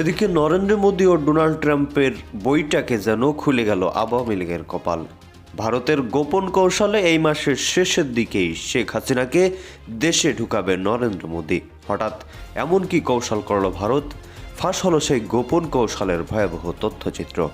এদিকে নরেন্দ্র মোদী ও ডোনাল্ড ট্রাম্পের বইটাকে যেন খুলে গেল আওয়ামী লীগের কপাল। ভারতের গোপন কৌশলে এই মাসের শেষের দিকেই শেখ হাসিনাকে দেশে ঢুকাবে নরেন্দ্র মোদী। হঠাৎ এমন কি কৌশল করল ভারত? ফাঁস হলো সেই গোপন কৌশলের ভয়াবহ তথ্যচিত্র।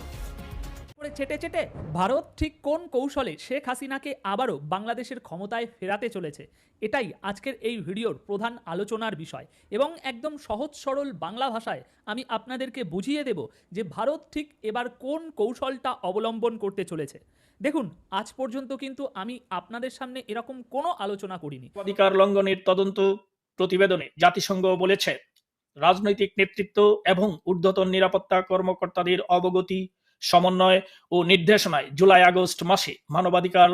করে চেটে চেটে ভারত ঠিক কোন কৌশলে শেখ হাসিনাকে আবারও বাংলাদেশের ক্ষমতায় ফেরাতে চলেছে? এটাই আজকের এই ভিডিওর প্রধান আলোচনার বিষয়। এবং একদম সহজ সরল বাংলা ভাষায় আমি আপনাদেরকে বুঝিয়ে দেব যে ভারত ঠিক এবার কোন কৌশলটা অবলম্বন করতে চলেছে। দেখুন, আজ পর্যন্ত কিন্তু আমি আপনাদের সামনে এরকম কোনো আলোচনা করিনি। অধিকার লঙ্ঘনের তদন্ত প্রতিবেদনে জাতিসংঘ বলেছে, রাজনৈতিক নেতৃত্ব এবং ঊর্ধ্বতন নিরাপত্তা কর্মকর্তাদের অবগতি সমন্বয় ও নির্দেশনায় জুলাই আগস্ট মাসে মানবাধিকার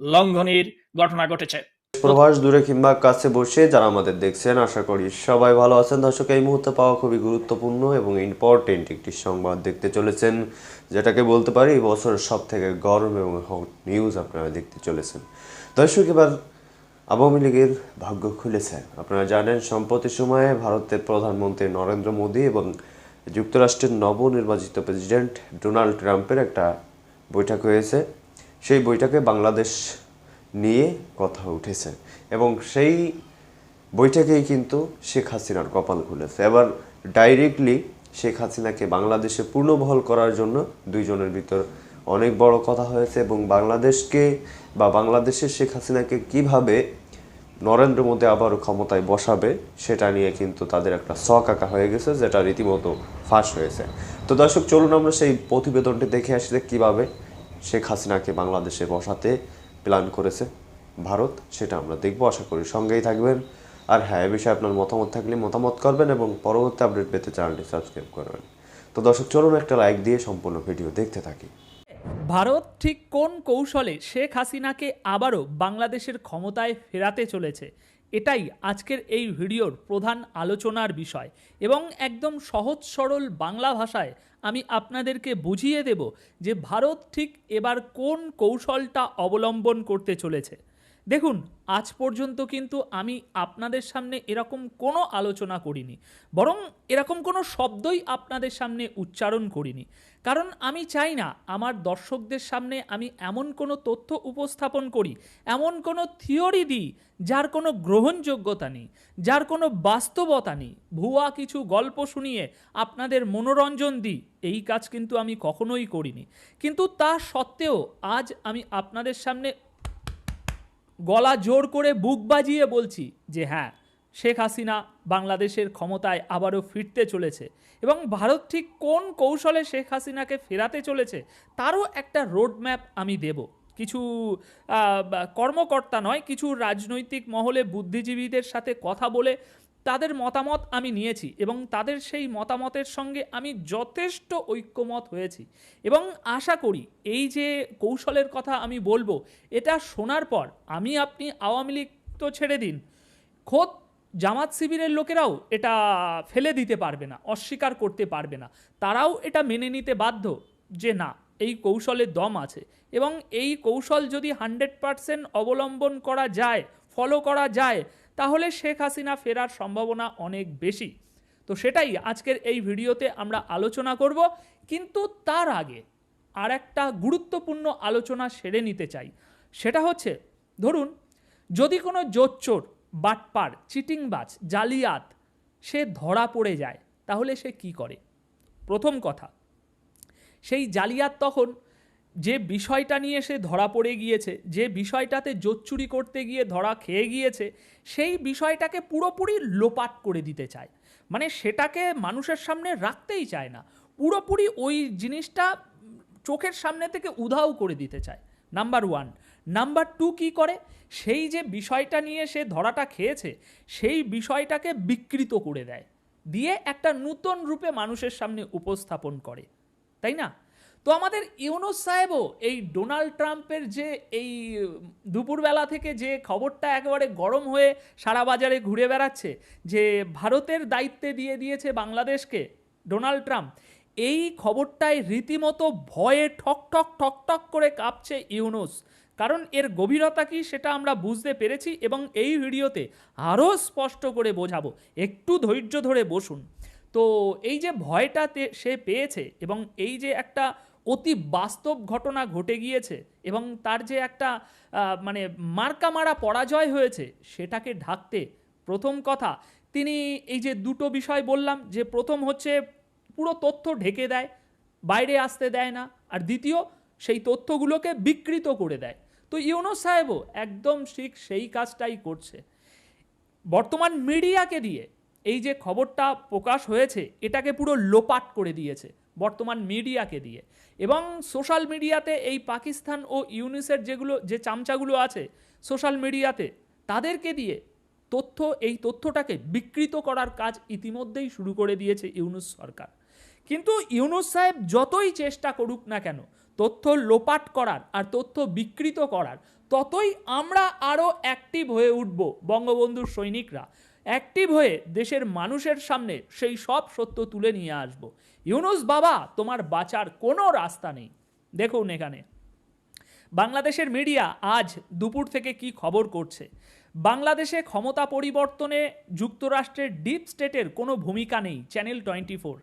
লঙ্ঘনের ঘটনা ঘটেছে। প্রবাস দূরে কিংবা কাছে বসে যারা আমাদের দেখছেন, আশা করি সবাই ভালো আছেন। দর্শক, এই মুহূর্তে পাওয়া খুবই গুরুত্বপূর্ণ এবং ইম্পর্টেন্ট একটি সংবাদ দেখতে চলেছেন, যেটাকে বলতে পারি এই বছরের সব থেকে গরম এবং হট নিউজ আপনারা দেখতে চলেছেন। দর্শক, এবার আওয়ামী লীগের ভাগ্য খুলেছে। আপনারা জানেন, সম্প্রতি সময়ে ভারতের প্রধানমন্ত্রী নরেন্দ্র মোদী এবং যুক্তরাষ্ট্রের নবনির্বাচিত প্রেসিডেন্ট ডোনাল্ড ট্রাম্পের একটা বৈঠক হয়েছে। সেই বৈঠকে বাংলাদেশ নিয়ে কথা উঠেছে এবং সেই বৈঠকেই কিন্তু শেখ হাসিনার কপাল খুলেছে। এবার ডাইরেক্টলি শেখ হাসিনাকে বাংলাদেশে পূর্ণবহল করার জন্য দুইজনের ভিতর অনেক বড় কথা হয়েছে এবং বাংলাদেশকে বা বাংলাদেশের শেখ হাসিনাকে কীভাবে নরেন্দ্র মোদী আবারও ক্ষমতায় বসাবে, সেটা নিয়ে কিন্তু তাদের একটা শখ আঁকা হয়ে গেছে, যেটা রীতিমতো ফাঁস হয়েছে। তো দর্শক, চলুন আমরা সেই প্রতিবেদনটি দেখে আসি যে কীভাবে শেখ হাসিনাকে বাংলাদেশে বসাতে প্ল্যান করেছে ভারত, সেটা আমরা দেখব। আশা করি সঙ্গেই থাকবেন। আর হ্যাঁ এ বিষয়ে আপনার মতামত থাকলে মতামত করবেন এবং পরবর্তী আপডেট পেতে চ্যানেলটি সাবস্ক্রাইব করবেন। তো দর্শক, চলুন একটা লাইক দিয়ে সম্পূর্ণ ভিডিও দেখতে থাকি। ভারত ঠিক কোন কৌশলে শেখ হাসিনাকে আবারও বাংলাদেশের ক্ষমতায় ফেরাতে চলেছে? এটাই আজকের এই ভিডিওর প্রধান আলোচনার বিষয়। এবং একদম সহজ সরল বাংলা ভাষায় আমি আপনাদেরকে বুঝিয়ে দেব যে ভারত ঠিক এবার কোন কৌশলটা অবলম্বন করতে চলেছে। দেখুন, আজ পর্যন্ত কিন্তু আমি আপনাদের সামনে এরকম কোনো আলোচনা করিনি, বরং এরকম কোনো শব্দই আপনাদের সামনে উচ্চারণ করিনি। কারণ আমি চাই না আমার দর্শকদের সামনে আমি এমন কোনো তথ্য উপস্থাপন করি, এমন কোনো থিওরি দিই, যার কোনো গ্রহণযোগ্যতা নেই, যার কোনো বাস্তবতা নেই। ভুয়া কিছু গল্প শুনিয়ে আপনাদের মনোরঞ্জন দিই, এই কাজ কিন্তু আমি কখনোই করিনি। কিন্তু তা সত্ত্বেও আজ আমি আপনাদের সামনে গলা জোর করে বুক বাজিয়ে বলছি যে হ্যাঁ শেখ হাসিনা বাংলাদেশের ক্ষমতায় আবারও ফিরতে চলেছে এবং ভারত ঠিক কোন কৌশলে শেখ হাসিনাকে ফেরাতে চলেছে তারও একটা রোডম্যাপ আমি দেব। কিছু কর্মকর্তা নয়, কিছু রাজনৈতিক মহলে বুদ্ধিজীবীদের সাথে কথা বলে তাদের মতামত আমি নিয়েছি এবং তাদের সেই মতামতের সঙ্গে আমি যথেষ্ট ঐক্যমত হয়েছি। এবং আশা করি এই যে কৌশলের কথা আমি বলব, এটা শোনার পর আমি আপনি আওয়ামী লীগ তো ছেড়ে দিন, খোদ জামাত শিবিরের লোকেরাও এটা ফেলে দিতে পারবে না, অস্বীকার করতে পারবে না। তারাও এটা মেনে নিতে বাধ্য যে না, এই কৌশলের দম আছে এবং এই কৌশল যদি হান্ড্রেড পারসেন্ট অবলম্বন করা যায়, ফলো করা যায় তাহলে শেখ হাসিনা ফেরার সম্ভাবনা অনেক বেশি। তো সেটাই আজকের এই ভিডিওতে আমরা আলোচনা করব, কিন্তু তার আগে আর একটা গুরুত্বপূর্ণ আলোচনা সেরে নিতে চাই। সেটা হচ্ছে, ধরুন, যদি কোনো জোচ্চোর, বাটপার, চিটিংবাজ, জালিয়াত সে ধরা পড়ে যায়, তাহলে সে কি করে? প্রথম কথা, সেই জালিয়াত তখন যে বিষয়টা নিয়ে সে ধরা পড়ে গিয়েছে, যে বিষয়টাতে জোচ্চুরি করতে গিয়ে ধরা খেয়ে গিয়েছে, সেই বিষয়টাকে পুরোপুরি লোপাট করে দিতে চায়। মানে সেটাকে মানুষের সামনে রাখতেই চায় না। পুরোপুরি ওই জিনিসটা চোখের সামনে থেকে উধাও করে দিতে চায়। নাম্বার ওয়ান নাম্বার টু কী করে? সেই যে বিষয়টা নিয়ে সে ধরাটা খেয়েছে, সেই বিষয়টাকে বিকৃত করে দেয়। দিয়ে একটা নূতন রূপে মানুষের সামনে উপস্থাপন করে। তাই না? তো আমাদের ইউনুস সাহেবও এই ডোনাল্ড ট্রাম্পের যে এই দুপুরবেলা থেকে যে খবরটা একেবারে গরম হয়ে সারা বাজারে ঘুরে বেড়াচ্ছে, যে ভারতের দায়িত্বে দিয়ে দিয়েছে বাংলাদেশকে ডোনাল্ড ট্রাম্প, এই খবরটায় রীতিমতো ভয়ে ঠক ঠক ঠক ঠক করে কাঁপছে ইউনুস। কারণ এর গভীরতা কি সেটা আমরা বুঝতে পেরেছি এবং এই ভিডিওতে আরও স্পষ্ট করে বোঝাবো। একটু ধৈর্য ধরে বসুন। তো এই যে ভয়টাতে সে পেয়েছে এবং এই যে একটা অতি বাস্তব ঘটনা ঘটে গিয়েছে এবং তার যে একটা মানে মার্কা মারা পরাজয় হয়েছে সেটাকে ঢাকতে প্রথম কথা তিনি এই যে দুটো বিষয় বললাম যে প্রথম হচ্ছে পুরো তথ্য ঢেকে দেয়, বাইরে আসতে দেয় না, আর দ্বিতীয় সেই তথ্যগুলোকে বিকৃত করে দেয়। তো ইউনুস সাহেবও একদম ঠিক সেই কাজটাই করছে। বর্তমান মিডিয়াকে দিয়ে এই যে খবরটা প্রকাশ হয়েছে, এটাকে পুরো লোপাট করে দিয়েছে বর্তমান মিডিয়াকে দিয়ে। এবং সোশ্যাল মিডিয়াতে এই পাকিস্তান ও ইউনিসের যেগুলো, যে চামচাগুলো আছে সোশ্যাল মিডিয়াতে, তাদেরকে দিয়ে তথ্য, এই তথ্যটাকে বিকৃত করার কাজ ইতিমধ্যেই শুরু করে দিয়েছে ইউনুস সরকার। কিন্তু ইউনুস সাহেব যতই চেষ্টা করুক না কেন, তথ্য লোপাট করার আর তথ্য বিকৃত করার, ততই আমরা আরও অ্যাক্টিভ হয়ে উঠব বঙ্গবন্ধুর সৈনিকরা। অ্যাক্টিভ হয়ে দেশের মানুষের সামনে সেই সব সত্য তুলে নিয়ে আসব। ইউনুস বাবা, তোমার বাঁচার কোনো রাস্তা নেই। দেখুন এখানে। বাংলাদেশের মিডিয়া আজ দুপুর থেকে কি খবর করছে? বাংলাদেশে ক্ষমতা পরিবর্তনে যুক্তরাষ্ট্রের ডিপ স্টেটের কোনো ভূমিকা নেই, চ্যানেল টোয়েন্টি ফোর।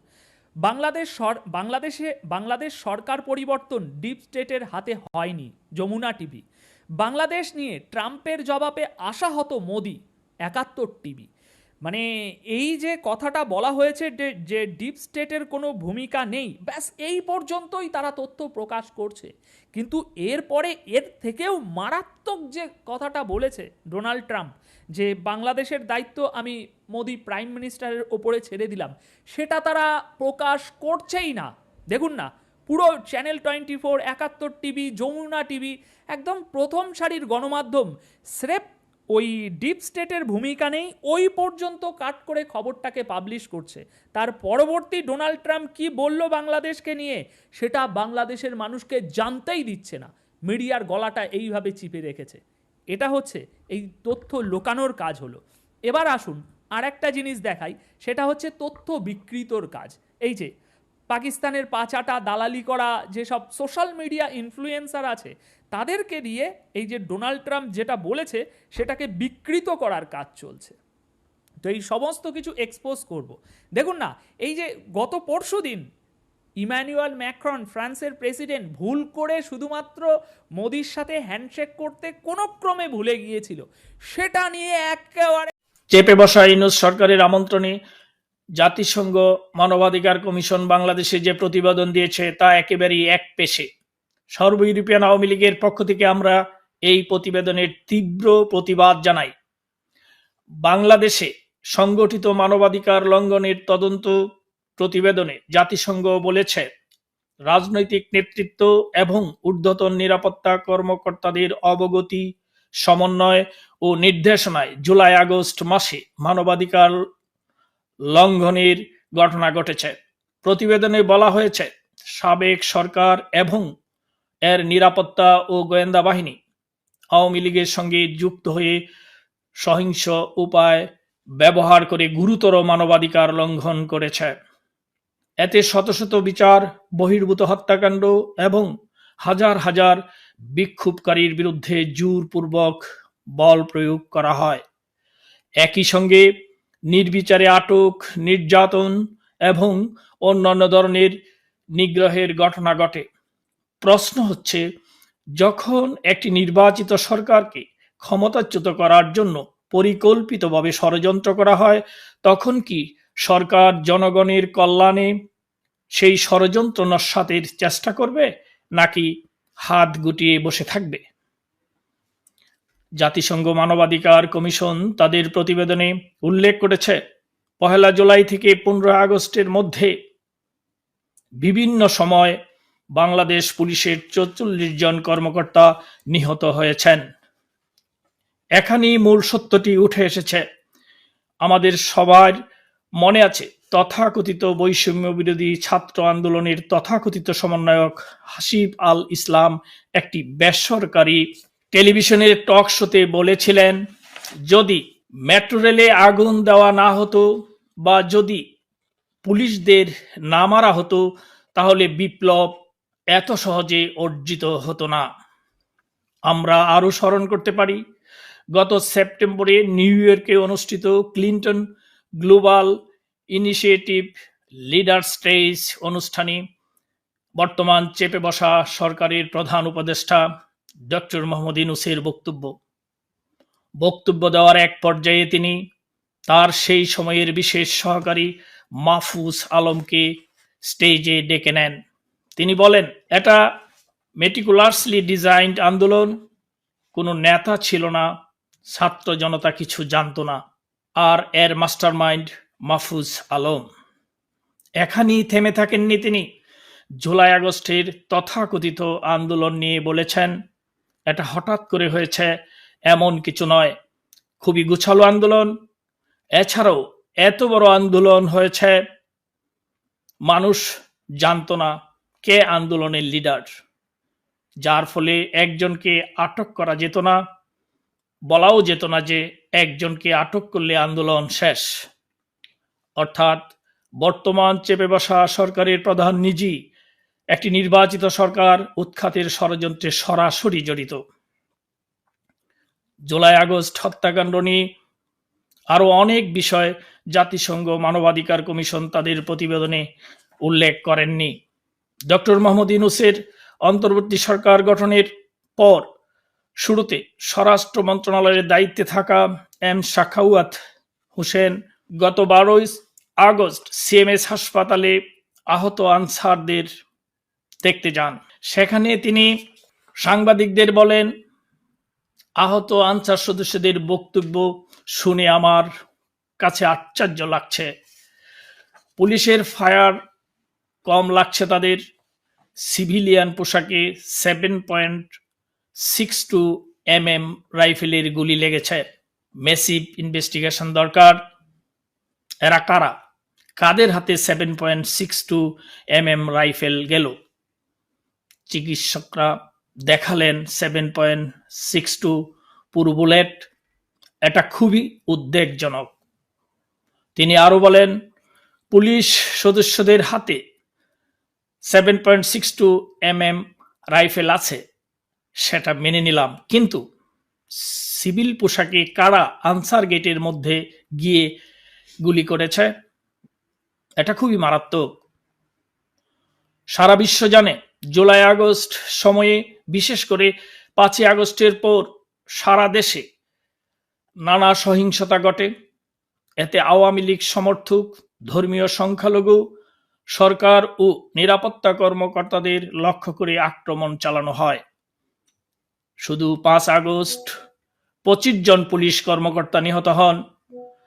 বাংলাদেশ বাংলাদেশে, বাংলাদেশ সরকার পরিবর্তন ডিপ স্টেটের হাতে হয়নি, যমুনা টিভি। বাংলাদেশ নিয়ে ট্রাম্পের জবাবে আশাহত মোদি একাত্তর টিভি মানে এই যে কথাটা বলা হয়েছে যে- ডিপ স্টেটের কোনো ভূমিকা নেই, ব্যাস এই পর্যন্তই তারা তথ্য প্রকাশ করছে। কিন্তু এরপরে এর থেকেও মারাত্মক যে কথাটা বলেছে ডোনাল্ড ট্রাম্প, যে বাংলাদেশের দায়িত্ব আমি মোদি প্রাইম মিনিস্টারের ওপরে ছেড়ে দিলাম, সেটা তারা প্রকাশ করছেই না। দেখুন না, পুরো চ্যানেল টোয়েন্টি ফোর, একাত্তর টিভি যমুনা টিভি একদম প্রথম সারির গণমাধ্যম, স্রেফ ওই ডিপ স্টেটের ভূমিকা নেই, ওই পর্যন্ত কাট করে খবরটাকে পাবলিশ করছে। তার পরবর্তী ডোনাল্ড ট্রাম্প কি বলল বাংলাদেশকে নিয়ে, সেটা বাংলাদেশের মানুষকে জানতেই দিচ্ছে না। মিডিয়ার গলাটা এইভাবে চিপে রেখেছে। এটা হচ্ছে, এই তথ্য লোকানোর কাজ হলো। এবার আসুন আর একটা জিনিস দেখাই, সেটা হচ্ছে তথ্য বিকৃতর কাজ। এই যে, পাকিস্তানের পাচাটা, দালালি করা, যেসব সোশ্যাল মিডিয়া ইনফ্লুয়েন্সার আছে তাদেরকে দিয়ে এই যে ডোনাল্ড ট্রাম্প যেটা বলেছে, সেটাকে বিকৃত করার কাজ চলছে। তো এই সমস্ত কিছু এক্সপোজ করব। দেখুন না, এই যে গত পরশু দিন ইম্যানুয়াল ম্যাক্রন, ফ্রান্সের প্রেসিডেন্ট, ভুল করে শুধুমাত্র মোদির সাথে হ্যান্ডশেক করতে কোনো ক্রমে ভুলে গিয়েছিল। সেটা নিয়ে একেবারে চেপে বসা ইউনুস সরকারের আমন্ত্রণে জাতিসংঘ মানবাধিকার কমিশন বাংলাদেশে যে প্রতিবেদন দিয়েছে, তা একেবারেই এক পেশে। সর্ব ইউরোপিয়ান আওয়ামী লীগের পক্ষ থেকে আমরা এই প্রতিবেদনের তীব্র প্রতিবাদ জানাই। বাংলাদেশে সংগঠিত মানবাধিকার লঙ্ঘনের তদন্ত প্রতিবেদনে জাতিসংঘ বলেছে, রাজনৈতিক নেতৃত্ব এবং ঊর্ধ্বতন নিরাপত্তা কর্মকর্তাদের অবগতি, সমন্বয় ও নির্দেশনায় জুলাই আগস্ট মাসে মানবাধিকার লঙ্ঘনের ঘটনা ঘটেছে। প্রতিবেদনে বলা হয়েছে, সাবেক সরকার এবং এর নিরাপত্তা ও গোয়েন্দা বাহিনী আওয়ামী লীগের সঙ্গে যুক্ত হয়ে সহিংস উপায় ব্যবহার করে গুরুতর মানবাধিকার লঙ্ঘন করেছে। এতে শত শত বিচার, বহির্ভূত হত্যাকাণ্ড এবং হাজার হাজার বিক্ষোভকারীর বিরুদ্ধে জোরপূর্বক বল প্রয়োগ করা হয়। একই সঙ্গে নির্বিচারে আটক, নির্যাতন এবং অন্যান্য ধরনের নিগ্রহের ঘটনা ঘটে। প্রশ্ন হচ্ছে, যখন একটি নির্বাচিত সরকারকে ক্ষমতাচ্যুত করার জন্য পরিকল্পিতভাবে ষড়যন্ত্র করা হয়, তখন কি সরকার জনগণের কল্যাণে সেই ষড়যন্ত্র নস্বাতের চেষ্টা করবে, নাকি হাত গুটিয়ে বসে থাকবে? জাতিসংঘ মানবাধিকার কমিশন তাদের প্রতিবেদনে উল্লেখ করেছে, পহেলা জুলাই থেকে পনেরো আগস্টের মধ্যে বিভিন্ন সময় বাংলাদেশ পুলিশের চৌচল্লিশ জন কর্মকর্তা নিহত হয়েছেন। এখানেই মূল সত্যটি উঠে এসেছে। আমাদের সবার মনে আছে, তথাকথিত বৈষম্য বিরোধী ছাত্র আন্দোলনের তথাকথিত সমন্বয়ক হাসিব আল ইসলাম একটি বেসরকারি টেলিভিশনের টক শোতে বলেছিলেন, যদি মেট্রো রেলে আগুন দেওয়া না হতো বা যদি পুলিশদের না মারা হতো, তাহলে বিপ্লব এত সহজে অর্জিত হতো না। আমরা আরও স্মরণ করতে পারি, গত সেপ্টেম্বরে নিউ ইয়র্কে অনুষ্ঠিত Clinton global initiative leader stage অনুষ্ঠানে বর্তমান চেপে বসা সরকারের প্রধান উপদেষ্টা ডক্টর মোহাম্মদ ইনুসের বক্তব্য। বক্তব্য দেওয়ার এক পর্যায়ে তিনি তার সেই সময়ের বিশেষ সহকারী মাহফুজ আলমকে স্টেজে ডেকে নেন। বলেন, এটা মেটিকুলাসলি ডিজাইনড আন্দোলন, কোনো নেতা ছিল না, ছাত্র জনতা কিছু জানতো না। আর এর মাস্টারমাইন্ড মাহফুজ আলম। এখানেই থেমে থাকেননি তিনি। জুলাই আগস্টের তথাকথিত আন্দোলন নিয়ে বলেছেন, এটা হঠাৎ করে হয়েছে, এমন কিছু নয়। খুবই গুছালো আন্দোলন। এছাড়াও এত বড় আন্দোলন হয়েছে, মানুষ জানতো না কে আন্দোলনের লিডার যার ফলে একজনকে আটক করা যেত না, বলাও যেত না যে একজনকে আটক করলে আন্দোলন শেষ। অর্থাৎ বর্তমান চেপে বসা সরকারের প্রধান নিজেই একটি নির্বাচিত সরকার উৎখাতের ষড়যন্ত্রে সরাসরি জড়িত। জুলাই আগস্ট হত্যাকাণ্ড নিয়ে আরও অনেক বিষয় জাতিসংঘ মানবাধিকার কমিশন তাদের প্রতিবেদনে উল্লেখ করেননি। ডক্টর মোহাম্মদ ইউনুসের অন্তর্বর্তী সরকার গঠনের পর শুরুতে স্বরাষ্ট্র মন্ত্রণালয়ের দায়িত্বে থাকা এম শাখাউয়াত হোসেন গত বারোই আগস্ট সিএমএস হাসপাতালে আহত আনসারদের দেখতে যান। সেখানে তিনি সাংবাদিকদের বলেন, আহত আনসার সদস্যদের বক্তব্য শুনে আমার কাছে আশ্চর্য লাগছে। পুলিশের ফায়ার কম লাগছে তাদের সিভিলিয়ান পোশাকে seven point six two M M রাইফেলের গুলি লেগেছে। মেসিভ ইনভেস্টিগেশন দরকার। এরা কারা? কাদের হাতে seven point six two M M rifle গেল? চিকিৎসকরা দেখালেন সেভেন পয়েন্ট সিক্স টু পুরো বুলেট। এটা খুবই উদ্বেগজনক। তিনি আরও বলেন, পুলিশ সদস্যদের হাতে seven point six two M M rifle আছে, সেটা মেনে নিলাম। কিন্তু সিভিল পোশাকে কারা আনসার গেটের মধ্যে গিয়ে গুলি করেছে, এটা খুবই মারাত্মক। সারা বিশ্ব জানে, জুলাই আগস্ট সময়ে, বিশেষ করে পাঁচই আগস্টের পর সারা দেশে নানা সহিংসতা ঘটে। এতে আওয়ামী লীগ সমর্থক, ধর্মীয় সংখ্যালঘু সরকার ও নিরাপত্তা কর্মকর্তাদের লক্ষ্য করে আক্রমণ চালানো হয়। শুধু পাঁচ আগস্ট, পঁচিশ জন পুলিশ কর্মকর্তা নিহত হন।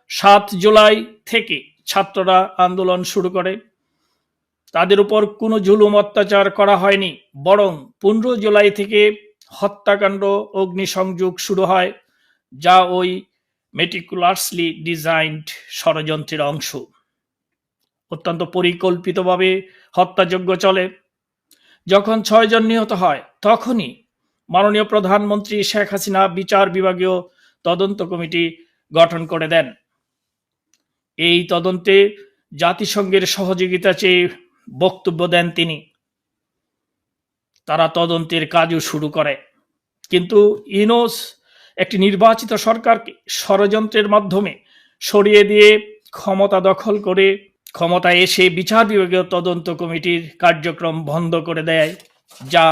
সাত জুলাই থেকে ছাত্ররা আন্দোলন শুরু করে। তাদের উপর কোনো জুলুম অত্যাচার করা হয়নি, বরং পনেরো জুলাই থেকে হত্যাকাণ্ড, অগ্নিসংযোগ শুরু হয়, যা ওই মেটিকুলাসলি ডিজাইনড ষড়যন্ত্রের অংশ। অত্যন্ত পরিকল্পিতভাবে হত্যাযজ্ঞ চলে। যখন ছয়জন নিহত হয়, তখনই মাননীয় প্রধানমন্ত্রী শেখ হাসিনা বিচার বিভাগীয় তদন্ত কমিটি গঠন করে দেন। এই তদন্তে জাতিসংঘের সহযোগিতা চেয়ে বক্তব্য দেন তিনি। তারা তদন্তের কাজও শুরু করে। কিন্তু ইনোস একটি নির্বাচিত সরকারকে ষড়যন্ত্রের মাধ্যমে সরিয়ে দিয়ে ক্ষমতা দখল করে ক্ষমতায় এসে বিচার বিভাগীয় তদন্ত কমিটির কার্যক্রম বন্ধ করে দেয়, যা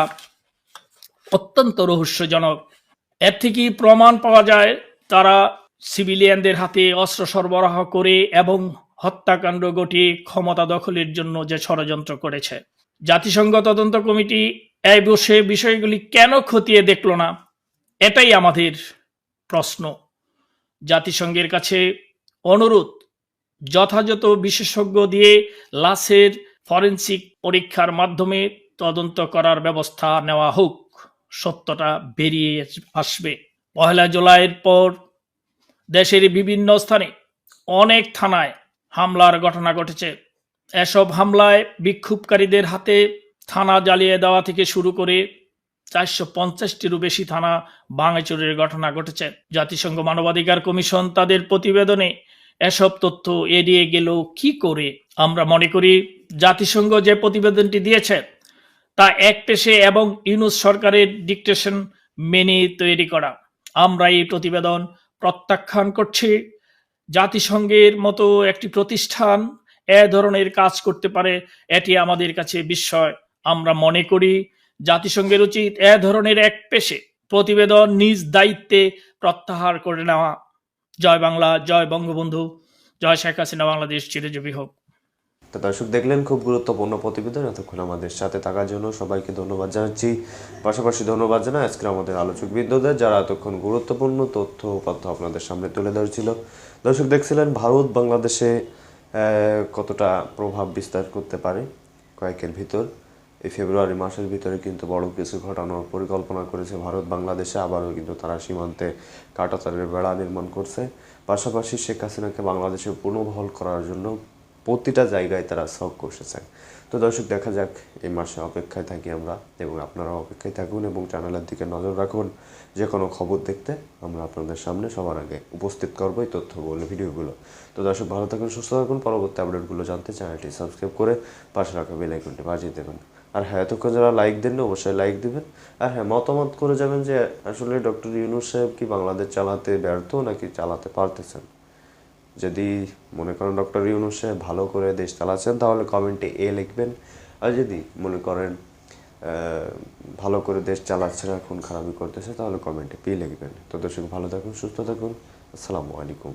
অত্যন্ত রহস্যজনক। এর থেকে প্রমাণ পাওয়া যায়, তারা সিভিলিয়ানদের হাতে অস্ত্র সরবরাহ করে এবং হত্যাকাণ্ড ঘটিয়ে ক্ষমতা দখলের জন্য যে ষড়যন্ত্র করেছে। জাতিসংঘ তদন্ত কমিটি এই বসে বিষয়গুলি কেন খতিয়ে দেখল না, এটাই আমাদের প্রশ্ন। জাতিসংঘের কাছে অনুরোধ যথাযথ বিশেষজ্ঞ দিয়ে লাশের ফরেন্সিক পরীক্ষার মাধ্যমে তদন্ত করার ব্যবস্থা নেওয়া হোক। সত্যটা বেরিয়ে আসবে। পয়লা জুলাইয়ের পর দেশের বিভিন্ন স্থানে অনেক থানায় হামলার ঘটনা ঘটেছে। এসব হামলায় বিক্ষোভকারীদের হাতে থানা জ্বালিয়ে দেওয়া থেকে শুরু করে চারশো পঞ্চাশটিরও বেশি থানা ভাঙাচুরের ঘটনা ঘটেছে। জাতিসংঘ মানবাধিকার কমিশন তাদের প্রতিবেদনে এসব তথ্য এড়িয়ে গেল কি করে? আমরা মনে করি জাতিসংঘ যে প্রতিবেদনটি দিয়েছে, তা এক পেশে এবং ইউনুস সরকারের ডিকটেশন মেনে তৈরি করা। আমরা এই প্রতিবেদন প্রত্যাখ্যান করছি। জাতিসংঘের মতো একটি প্রতিষ্ঠান এ ধরনের কাজ করতে পারে, এটি আমাদের কাছে বিস্ময়। আমরা মনে করি জাতিসংঘের উচিত এ ধরনের এক পেশে প্রতিবেদন নিজ দায়িত্বে প্রত্যাহার করে নেওয়া। জয় বাংলা, জয় বঙ্গবন্ধু, জয় শেখ হাসিনা, বাংলাদেশ চিরজীবী হোক। তো দর্শক দেখলেন, খুব গুরুত্বপূর্ণ প্রতিবেদন। এতক্ষণ আমাদের সাথে থাকার জন্য সবাইকে ধন্যবাদ জানাচ্ছি। পাশাপাশি ধন্যবাদ জানাই আজকে আমাদের আলোচক বিদ্যুদের যারা এতক্ষণ গুরুত্বপূর্ণ তথ্য উপাত্ত আপনাদের সামনে তুলে ধরেছিল। দর্শক দেখছিলেন, ভারত বাংলাদেশে কতটা প্রভাব বিস্তার করতে পারে, কয়েকের ভিতর। এই ফেব্রুয়ারি মাসের ভিতরে কিন্তু বড় কিছু ঘটানোর পরিকল্পনা করেছে ভারত, বাংলাদেশে, আবারও কিন্তু তারা সীমান্তে কাটাতারের বেড়া নির্মাণ করছে। পাশাপাশি শেখ হাসিনাকে বাংলাদেশে পুনর্বহল করার জন্য প্রতিটা জায়গায় তারা সব কষেছে তো দর্শক, দেখা যাক এই মাসে অপেক্ষায় থাকি আমরা এবং আপনারা অপেক্ষায় থাকুন এবং চ্যানেলের দিকে নজর রাখুন। যে কোনো খবর দেখতে আমরা আপনাদের সামনে সবার আগে উপস্থিত করব এই তথ্যগুলো ভিডিওগুলো। তো দর্শক, ভালো থাকুন, সুস্থ থাকুন। পরবর্তী আপডেটগুলো জানতে চ্যানেলটি সাবস্ক্রাইব করে পাশে রাখা বেল আইকনটি বাজিয়ে দেবেন। আর হ্যাঁ এতক্ষণ যারা লাইক দেন না অবশ্যই লাইক দিবেন। আর হ্যাঁ মতামত করে যাবেন যে আসলে ডক্টর ইউনুস সাহেব কি বাংলাদেশ চালাতে ব্যর্থ নাকি চালাতে পারতেছেন? যদি মনে করেন ডক্টর ইউনুস সাহেব ভালো করে দেশ চালাচ্ছেন, তাহলে কমেন্টে এ লিখবেন। আর যদি মনে করেন ভালো করে দেশ চালাচ্ছে না খুন খারাপি করতেছে, তাহলে কমেন্টে পি লিখবেন। তো দর্শক, ভালো থাকুন, সুস্থ থাকুন। আসসালামু আলাইকুম।